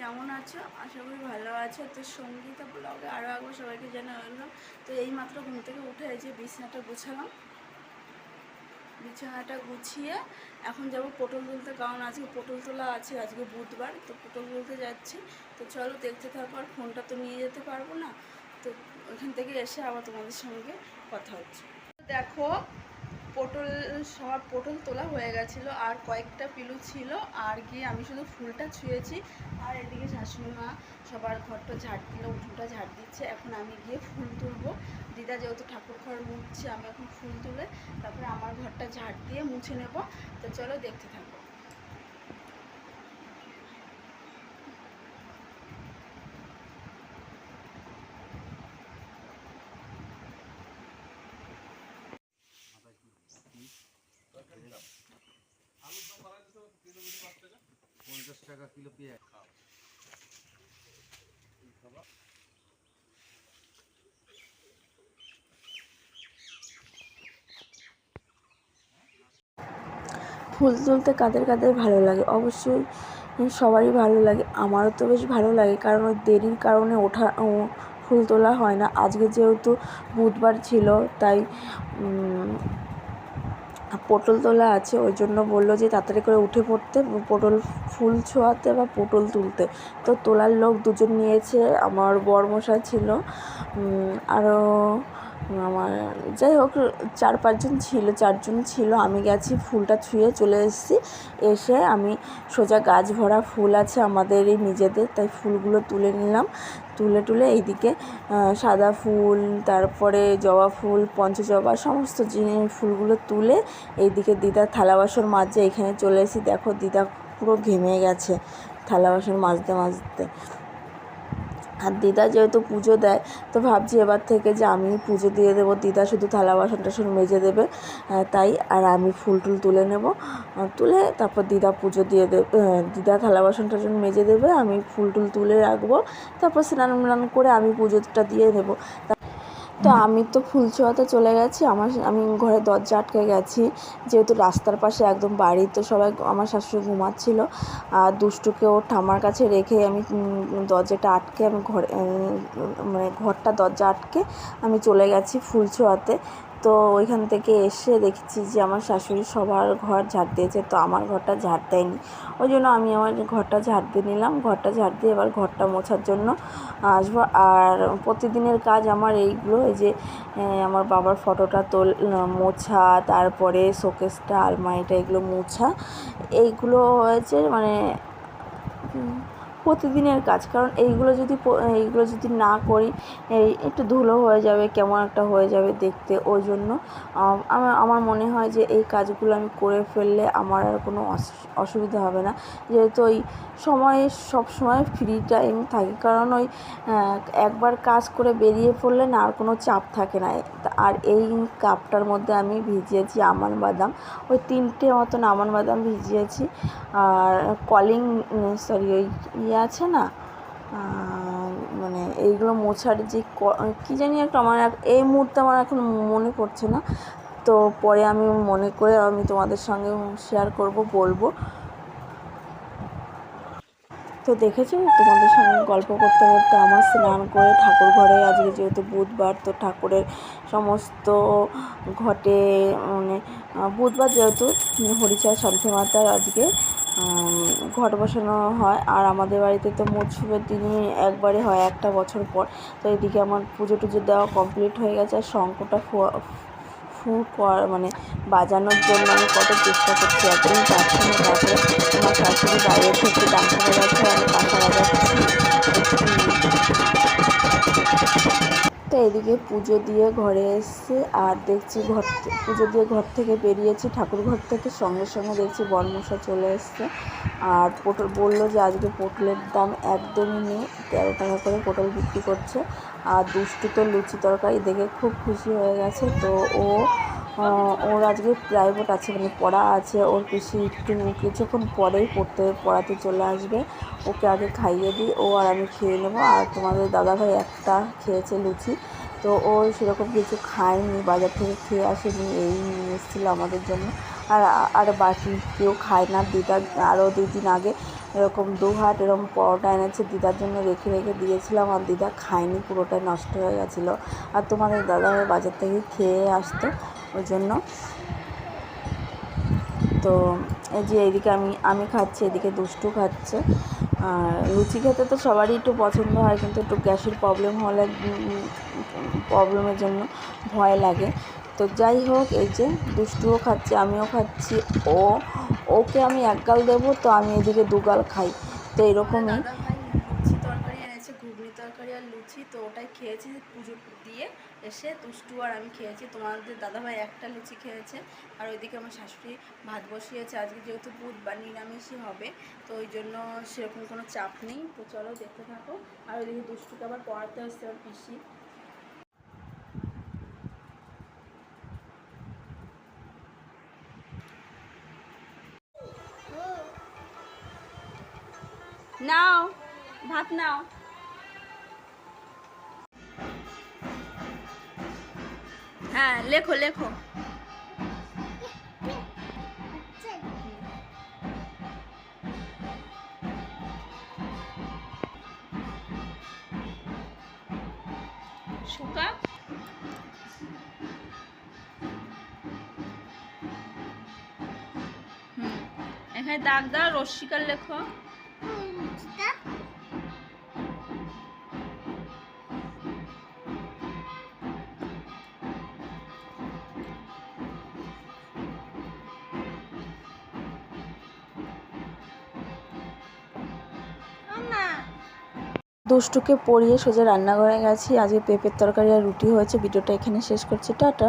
কেমন আছো? আশা করি ভালো আছো। তো সঙ্গীতা ব্লগে আরও একবার সবাইকে জানা ওয়েলকাম তো এই মাত্র ঘুম থেকে উঠে যে বিছানাটা গুছালাম। বিছানাটা গুছিয়ে এখন যাব পটল তুলতে, কারণ আজকে পটল তোলা আছে, আজকে বুধবার। তো পটল তুলতে যাচ্ছি। তো চলো দেখতে থাকো, আর ফোনটা তো নিয়ে যেতে পারব না। তো ওখান থেকে এসে আবার তোমাদের সঙ্গে কথা হচ্ছে। দেখো পটল, সব পটল তোলা হয়ে গেছিল, আর কয়েকটা পিলু ছিল, আর গিয়ে আমি শুধু ফুলটা ছুঁয়েছি, আর এদিকে শাশুড়িমা সবার ঘরটা ঝাড় দিল, উঠোনটা ঝাড় দিচ্ছে, এখন আমি গিয়ে ফুল তুলবো। দিদা যেহেতু ঠাকুর ঘর মুছছে, আমি এখন ফুল তুলে তারপরে আমার ঘরটা ঝাড় দিয়ে মুছে নেব, তো চলো দেখতে থাকব পঞ্চাশ টাকা কিলো পেঁয়াজ ফুল তুলতে কাদের কাদের ভালো লাগে? অবশ্যই সবারই ভালো লাগে। আমারও তো বেশ ভালো লাগে, কারণ দেরির কারণে ওঠা ফুল তোলা হয় না। আজকে যেহেতু বুধবার ছিল, তাই পটল তোলা আছে, ওই জন্য বলল যে তাড়াতাড়ি করে উঠে পড়তে, পটল ফুল ছোঁয়াতে বা পটল তুলতে। তো তোলার লোক দুজন নিয়েছে, আমার বর্মশা ছিল। আরও আমার, যাই হোক, চার পাঁচজন ছিল, চারজন ছিল। আমি গেছি, ফুলটা ছুঁয়ে চলে এসেছি। এসে আমি সোজা গাছ ভরা ফুল আছে আমাদের এই নিজেদের, তাই ফুলগুলো তুলে নিলাম। তুলে টুলে এইদিকে সাদা ফুল, তারপরে জবা ফুল, পঞ্চজবা, সমস্ত জিনিস, ফুলগুলো তুলে এইদিকে দিদার থালা বাসন মাজে এখানে চলে এসেছি। দেখো, দিদা পুরো ঘেমে গেছে থালা বাসন মাজতে। আর দিদা যেহেতু পুজো দেয়, তো ভাবছি এবার থেকে যে আমি পুজো দিয়ে দেবো। দিদা শুধু থালা বাসন টাসন মেজে দেবে তাই, আর আমি ফুল টুল তুলে নেব। তুলে তারপর দিদা পুজো দিয়ে দেবে দিদা থালা বাসন টাসন মেজে দেবে, আমি ফুল টুল তুলে রাখব। তারপর স্নান করে আমি পুজোটা দিয়ে দেবো। তো আমি তো ফুল ছোঁয়াতে চলে গেছি, আমার আমি ঘরে দরজা আটকে গেছি। যেহেতু রাস্তার পাশে একদম বাড়ি, তো সবাই আমার শাশুড়ি ঘুমাচ্ছিল। আর দুষ্টুকে ওর ঠামার কাছে রেখে আমি দরজাটা আটকে আমি ঘরে মানে ঘরটা দরজা আটকে আমি চলে গেছি ফুল ছোঁয়াতে তো ওইখান থেকে এসে দেখছি যে আমার শাশুড়ি সবার ঘর ঝাড় দিয়েছে, তো আমার ঘরটা ঝাড় দেয়নি। ওই জন্য আমি আমার ঘরটা ঝাড় দিয়ে নিলাম। ঘরটা ঝাড় দিয়ে এবার ঘরটা মোছার জন্য আসব। আর প্রতিদিনের কাজ আমার এইগুলো, এই যে আমার বাবার ফটোটা তোল, মোছা, তারপরে শোকেসটা, আলমারিটা, এগুলো মোছা, এইগুলো হয়েছে মানে প্রতিদিনের কাজ। কারণ এইগুলো যদি এইগুলো যদি না করি, এই একটু ধুলো হয়ে যাবে, কেমন একটা হয়ে যাবে দেখতে। ওই জন্য আমার আমার মনে হয় যে এই কাজগুলো আমি করে ফেললে আমার আর কোনো অস- অসুবিধা হবে না। যেহেতু ওই সময়ে সবসময় ফ্রি টাইম থাকে, কারণ ওই একবার কাজ করে বেরিয়ে পড়লে না আর কোনো চাপ থাকে না। আর এই কাপটার মধ্যে আমি ভিজিয়েছি আমান বাদাম। ওই তিনটে মতন আমান বাদাম ভিজিয়েছি। আর কলিং সরি ওই ইয়ে আছে না মানে এইগুলো মোছার যে ক- জানি একটা আমার এই মুহূর্তে আমার এখন মনে পড়ছে না। তো পরে আমি মনে করে আমি তোমাদের সঙ্গে শেয়ার করব, বলব। তো দেখেছ, তোমাদের সঙ্গে গল্প করতে করতে আমার স্নান করে ঠাকুর ঘরে, আজকে যেহেতু বুধবার, তো ঠাকুরের সমস্ত ঘটে মানে বুধবার যেহেতু হরিচার শান্তি মাতার আজকে ঘট বসানো হয়। আর আমাদের বাড়িতে তো মৎসবের দিনই একবারে হয় একটা বছর পর। তো এদিকে আমার পুজো টুজো দেওয়া কমপ্লিট হয়ে গেছে। আর শঙ্কটা ফু কর মানে বাজানোর জন্য আমি কত চেষ্টা করছি। একদমই পাচ্ছি না তারপরে আমার শাশুড়ি বাইরে থেকে ডাক্তার আছে আমি কাঁচা বাজাচ্ছি এদিকে পুজো দিয়ে ঘরে এসছে আর দেখছি ঘর পুজো দিয়ে ঘর থেকে বেরিয়েছি। ঠাকুর ঘর থেকে সঙ্গে সঙ্গে দেখছি বনমশা চলে এসছে। আর পটল, বলল যে আজকে পটলের দাম একদমই নেই, তেরো টাকা করে পটল বিক্রি করছে। আর দুষ্টু তো লুচি তরকারি দেখে খুব খুশি হয়ে গেছে। তো ও ওর আজকে প্রাইভেট আছে মানে পড়া আছে, ওর পিসি একটু কিছুক্ষণ পরেই পড়তে, পড়াতে চলে আসবে। ওকে আগে খাইয়ে দিই, ও আর আমি খেয়ে নেব। আর তোমাদের দাদাভাই একটা খেয়েছে লুচি। তো ও সেরকম কিছু খায়নি, বাজার থেকে খেয়ে আসেনি, এই নিয়ে এসেছিল আমাদের জন্য। আর আর বাকি কেউ খায় না দিদা আরও দুই দিন আগে এরকম দু হাট এরকম পরোটা এনেছে, দিদার জন্য রেখে রেখে দিয়েছিলাম, আর দিদা খায়নি, পুরোটাই নষ্ট হয়ে গেছিল। আর তোমাদের দাদাভাই বাজার থেকে খেয়ে আসতো। ওই জন্য। তো এই যে এইদিকে আমি আমি খাচ্ছি, এদিকে দুষ্টু খাচ্ছে। আর লুচি খেতে তো সবারই একটু পছন্দ হয়, কিন্তু একটু গ্যাসের প্রবলেম হলে প্রবলেমের জন্য ভয় লাগে। তো যাই হোক, এই যে দুষ্টুও খাচ্ছে, আমিও খাচ্ছি। ও, ওকে আমি এক গাল দেবো, তো আমি এদিকে দু গাল খাই। তো এরকমই দাদা ভাই লুচি তরকারি এনেছে ঘুগনি লুচি তো ওটাই খেয়েছি পুজো দিয়ে এসে। দুষ্টু আর আমি খেয়েছি, তোমাদের দাদাভাই একটা লুচি খেয়েছে আর ওইদিকে আমার শাশুড়ি ভাত বসিয়েছে। আজকে যেহেতু বুধবার নিরামিষই হবে, তো ওই জন্য সেরকম কোনো চাপ নেই। তো চলো দেখতে থাকো। আর ওইদিকে দুষ্টুকে আবার পড়াতে আসছে ওর পিসি। নাও, ভাত নাও। হ্যাঁ লেখো লেখো। শোকা এখানে দাগ দাও রশ্মিকার লেখো। দুষ্টুকে পড়িয়ে সোজা রান্নাঘরে গেছি। আজকে পেঁপের তরকারি আর রুটি হয়েছে। ভিডিওটা এখানে শেষ করছি। টাটা।